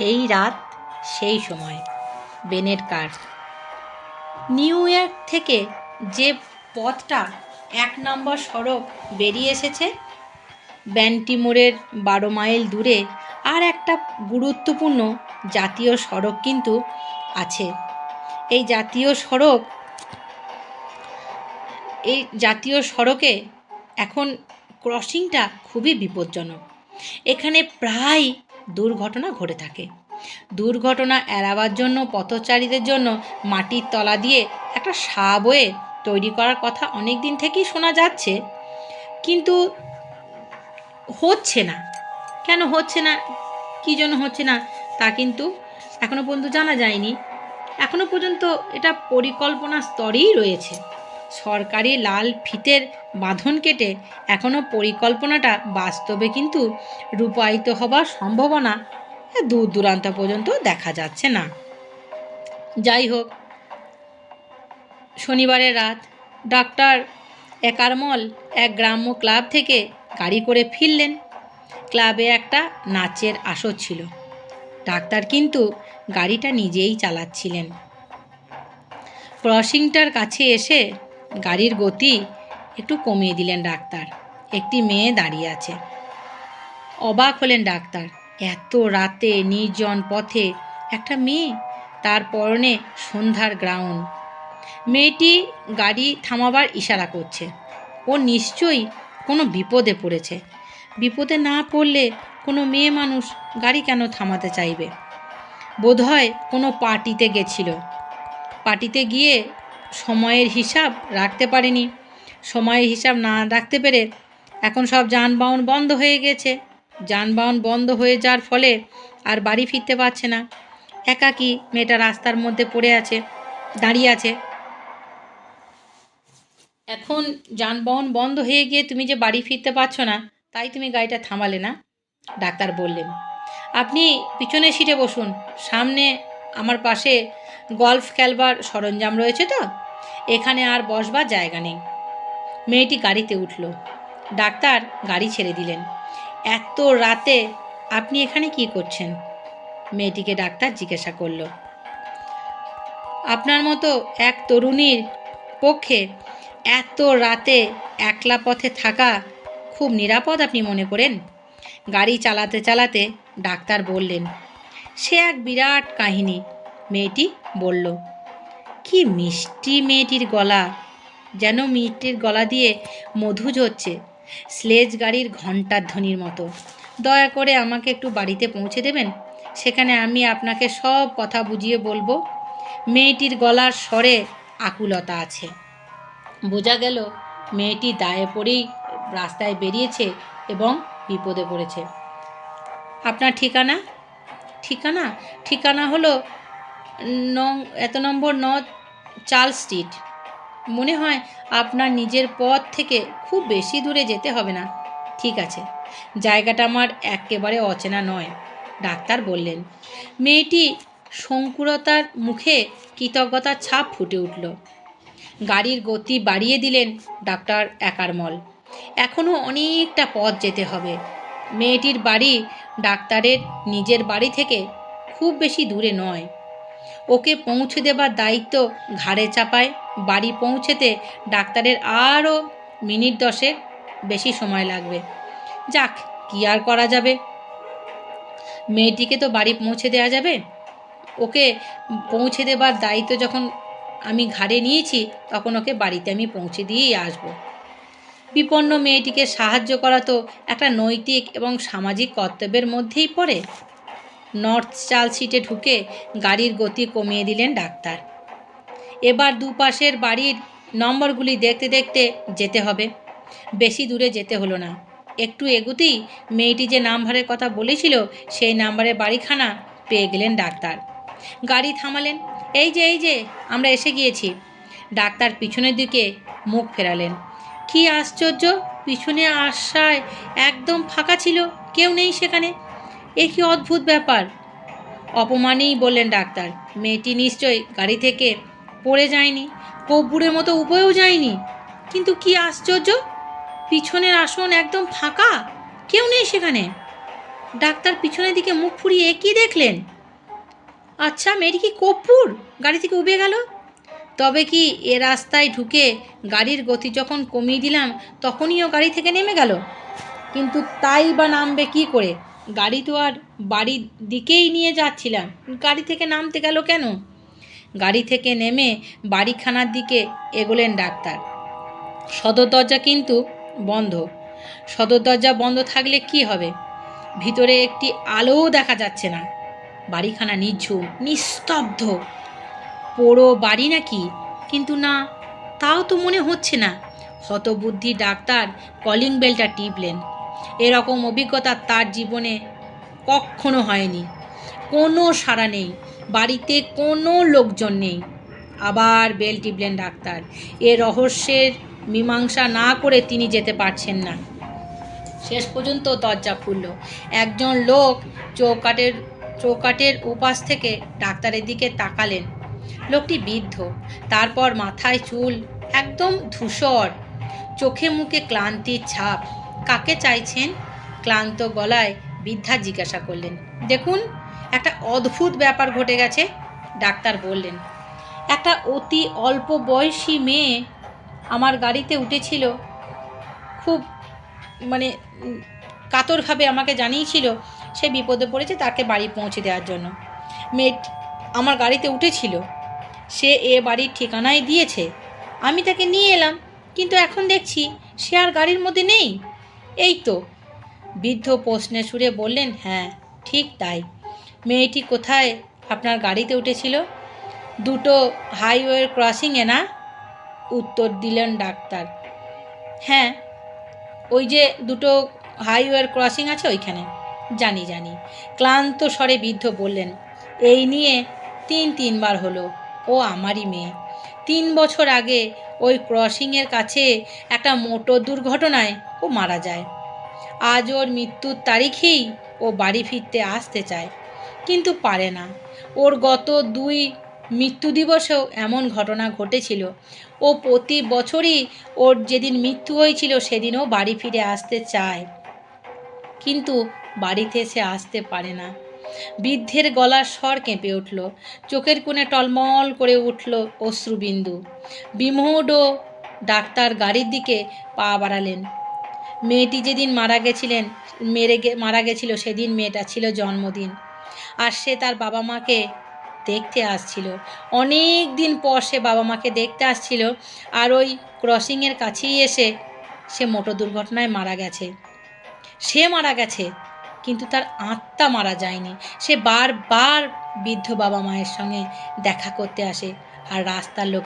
সেই রাত, সেই সময়। বেনের কার। নিউ ইয়র্ক থেকে যে পথটা এক নম্বর সড়ক বেরিয়ে এসেছে, ব্যান্টিমোরের বারো মাইল দূরে আর একটা গুরুত্বপূর্ণ জাতীয় সড়ক কিন্তু আছে। এই জাতীয় সড়ক, এই জাতীয় সড়কে এখন ক্রসিংটা খুবই বিপজ্জনক। এখানে প্রায় দুর্ঘটনা ঘটে থাকে। দুর্ঘটনা এড়াবার জন্য, পথচারীদের জন্য মাটির তলা দিয়ে একটা সাবওয়ে তৈরি করার কথা অনেক দিন থেকেই শোনা যাচ্ছে। কিন্তু হচ্ছে না। কেন হচ্ছে না? কী জন্য হচ্ছে না? তা কিন্তু এখনও পর্যন্ত জানা যায়নি। এখনও পর্যন্ত এটা পরিকল্পনা স্তরেই রয়েছে। সরকারি লাল ফিতের বাঁধন কেটে এখনও পরিকল্পনাটা বাস্তবে কিন্তু রূপায়িত হবার সম্ভাবনা দূর দূরান্ত পর্যন্ত দেখা যাচ্ছে না। যাই হোক, শনিবারের রাত ডাক্তার একারমল এক গ্রাম্য ক্লাব থেকে গাড়ি করে ফিরলেন। ক্লাবে একটা নাচের আসর ছিল। ডাক্তার কিন্তু গাড়িটা নিজেই চালাচ্ছিলেন। ক্রসিংটার কাছে এসে গাড়ির গতি একটু কমিয়ে দিলেন ডাক্তার। একটি মেয়ে দাঁড়িয়ে আছে। অবাক হলেন ডাক্তার। এত রাতে নির্জন পথে একটা মেয়ে, তার পরনে সন্ধ্যার গ্রাউন। মেয়েটি গাড়ি থামাবার ইশারা করছে। ও নিশ্চয়ই কোনো বিপদে পড়েছে। বিপদে না পড়লে কোনো মেয়ে মানুষ গাড়ি কেন থামাতে চাইবে? বোধহয় কোনো পার্টিতে গেছিল। পার্টিতে গিয়ে সময়ের হিসাব রাখতে পারেনি। সময়ের হিসাব না রাখতে পেরে এখন সব যানবাহন বন্ধ হয়ে গেছে। যানবাহন বন্ধ হয়ে যাওয়ার ফলে আর বাড়ি ফিরতে পারছে না। একাকি মেয়েটা রাস্তার মধ্যে পড়ে আছে, দাঁড়িয়ে আছে। এখন যানবাহন বন্ধ হয়ে গিয়ে তুমি যে বাড়ি ফিরতে পারছ না, তাই তুমি গাড়িটা থামালে না? ডাক্তার বললেন। আপনি পিছনের সিটে বসুন, সামনে আমার পাশে গল্ফ খেলবার সরঞ্জাম রয়েছে তো। এখানে আর বসবার জায়গা নেই। মেয়েটি গাড়িতে উঠল। ডাক্তার গাড়ি ছেড়ে দিলেন। এত রাতে আপনি এখানে কি করছেন? মেয়েটিকে ডাক্তার জিজ্ঞাসা করল। আপনার মতো এক তরুণীর পক্ষে এত রাতে একলা পথে থাকা খুব নিরাপদ আপনি মনে করেন? গাড়ি চালাতে চালাতে ডাক্তার বললেন সে এক বিরাট কাহিনী। মেয়েটি বলল, কি মিষ্টি মেয়েটির গলা। যেন মেয়েটির গলা দিয়ে মধু ঝরছে। স্লেজ গাড়ির ঘণ্টার ধ্বনির মতো। দয়া করে আমাকে একটু বাড়িতে পৌঁছে দেবেন? সেখানে আমি আপনাকে সব কথা বুঝিয়ে বলব। মেয়েটির গলার স্বরে আকুলতা আছে। বোঝা গেল, মেয়েটি দায়ে পড়েই রাস্তায় বেরিয়েছে এবং বিপদে পড়েছে। আপনার ঠিকানা? ঠিকানা? ঠিকানা হলো নং, এত নম্বর ন চার্ল স্ট্রিট। মনে হয় আপনার নিজের পথ থেকে খুব বেশি দূরে যেতে হবে না। ঠিক আছে। জায়গাটা আমার একেবারে অচেনা নয়, ডাক্তার বললেন। মেয়েটি শঙ্কুরতার মুখে কৃতজ্ঞতার ছাপ ফুটে উঠল। গাড়ির গতি বাড়িয়ে দিলেন ডাক্তার একারমল। এখনও অনেকটা পথ যেতে হবে। মেয়েটির বাড়ি ডাক্তারের নিজের বাড়ি থেকে খুব বেশি দূরে নয়। ওকে পৌঁছে দেবার দায়িত্ব ঘাড়ে চাপায়, বাড়ি পৌঁছেতে ডাক্তারের আরও মিনিট দশেক বেশি সময় লাগবে। যাক, কি আর করা যাবে? মেয়েটিকে তো বাড়ি পৌঁছে দেওয়া যাবে? ওকে পৌঁছে দেবার দায়িত্ব যখন আমি ঘাড়ে নিয়েছি, তখন ওকে বাড়িতে আমি পৌঁছে দিয়েই আসব। বিপন্ন মেয়েটিকে সাহায্য করা তো একটা নৈতিক এবং সামাজিক কর্তব্যের মধ্যেই পড়ে। নর্থ চাল সিটে ঢুকে গাড়ির গতি কমিয়ে দিলেন ডাক্তার। এবার দুপাশের বাড়ির নম্বরগুলি দেখতে দেখতে যেতে হবে। বেশি দূরে যেতে হলো না। একটু এগুতেই মেয়েটি যে নাম্বারের কথা বলেছিল, সেই নাম্বারের বাড়িখানা পেয়ে গেলেন ডাক্তার। গাড়ি থামালেন। এই যে এই যে, আমরা এসে গিয়েছি। ডাক্তার পিছনের দিকে মুখ ফেরালেন। কি আশ্চর্য, পিছনে আসায় একদম ফাঁকা ছিল, কেউ নেই সেখানে। এ কি অদ্ভুত ব্যাপার। অপমানেই বললেন ডাক্তার, মেয়েটি নিশ্চয়ই গাড়ি থেকে পড়ে যায়নি, কব্বুরের মতো উপরেও যায়নি। কিন্তু কি আশ্চর্য, পিছনের আসন একদম ফাঁকা, কেউ নেই সেখানে। ডাক্তার পিছনের দিকে মুখ ফুরিয়ে কি দেখলেন? আচ্ছা মেয়েটি কি কর্পূর গাড়ি থেকে উবে গেল? তবে কি এ রাস্তায় ঢুকে গাড়ির গতি যখন কমিয়ে দিলাম, তখনই ও গাড়ি থেকে নেমে গেল। কিন্তু তাই বা নামবে কি করে? গাড়ি তো আর বাড়ির দিকেই নিয়ে যাচ্ছিলাম। গাড়ি থেকে নামতে গেল কেন? গাড়ি থেকে নেমে বাড়িখানার দিকে এগোলেন ডাক্তার। সদর দরজা কিন্তু বন্ধ। সদর দরজা বন্ধ থাকলে কি হবে? ভিতরে একটি আলোও দেখা যাচ্ছে না। বাড়িখানা নিঝুম, নিস্তব্ধ। পোড়ো বাড়ি নাকি? কিন্তু না, তাও তো মনে হচ্ছে না। হতবুদ্ধি ডাক্তার কলিং বেলটা টিপলেন। এরকম অভিজ্ঞতা তার জীবনে কখনো হয়নি। কোনো সাড়া নেই। বাড়িতে কোনো লোকজন নেই। আবার বেল টিপলেন ডাক্তার। এ রহস্যের মীমাংসা না করে তিনি যেতে পারছেন না। শেষ পর্যন্ত দরজা খুলল। একজন লোক চৌকাটের চৌকাটের উপাস থেকে ডাক্তারের দিকে তাকালেন। লোকটি বৃদ্ধ। তারপর মাথায় চুল, একদম ধূসর। চোখে মুখে ক্লান্তির ছাপ। কাকে চাইছেন? ক্লান্ত গলায় বৃদ্ধা জিজ্ঞাসা করলেন, দেখুন, একটা অদ্ভুত ব্যাপার ঘটে গেছে। ডাক্তার বললেন, একটা অতি অল্প বয়সী মেয়ে আমার গাড়িতে উঠেছিল। খুব মানে কাতরভাবে আমাকে জানিয়েছিল সে বিপদে পড়েছে তাকে বাড়ি পৌঁছে দেওয়ার জন্য। মেয়ে আমার গাড়িতে উঠেছিল। সে এ বাড়ির ঠিকানায় দিয়েছে। আমি তাকে নিয়ে এলাম, কিন্তু এখন দেখছি সে আর গাড়ির মধ্যে নেই। এই তো। বৃদ্ধ প্রশ্নে সুরে বললেন হ্যাঁ ঠিক তাই। মেয়েটি কোথায়? আপনার গাড়িতে উঠেছিল? দুটো হাইওয়ের ক্রসিংয়ে না? উত্তর দিলেন ডাক্তার হ্যাঁ ওই যে দুটো হাইওয়ের ক্রসিং আছে ওইখানে। জানি জানি। ক্লান্ত স্বরে বৃদ্ধ বললেন, এই নিয়ে তিন, তিনবার হলো। ও আমারই মেয়ে। তিন বছর আগে ওই ক্রসিংয়ের কাছে একটা মোটর দুর্ঘটনায় ও মারা যায়। আজ ওর মৃত্যুর তারিখেই ও বাড়ি ফিরতে আসতে চায়, কিন্তু পারে না। ওর গত দুই মৃত্যু দিবসেও এমন ঘটনা ঘটেছিল। ও প্রতি বছরই ওর যেদিন মৃত্যু হয়েছিল সেদিনও বাড়ি ফিরে আসতে চায়। কিন্তু বাড়িতে সে আসতে পারে না। বৃদ্ধের গলার স্বর কেঁপে উঠল। চোখের কোণে টলমল করে উঠল অশ্রুবিন্দু। বিমোড ডাক্তার গাড়ির দিকে পা বাড়ালেন। মেয়েটি যেদিন মারা গেছিলেন, মেরে মারা গেছিল সেদিন মেয়েটা ছিল জন্মদিন। আর সে তার বাবা মাকে দেখতে আসছিল। অনেক দিন পর সে বাবা মাকে দেখতে আসছিল আর ওই ক্রসিংয়ের কাছেই এসে সে মোটর দুর্ঘটনায় মারা গেছে। সে মারা গেছে। কিন্তু তার আত্মা মারা যায়নি। সে বারবার বৃদ্ধ বাবা মায়ের সঙ্গে দেখা করতে আসে আর রাস্তার লোক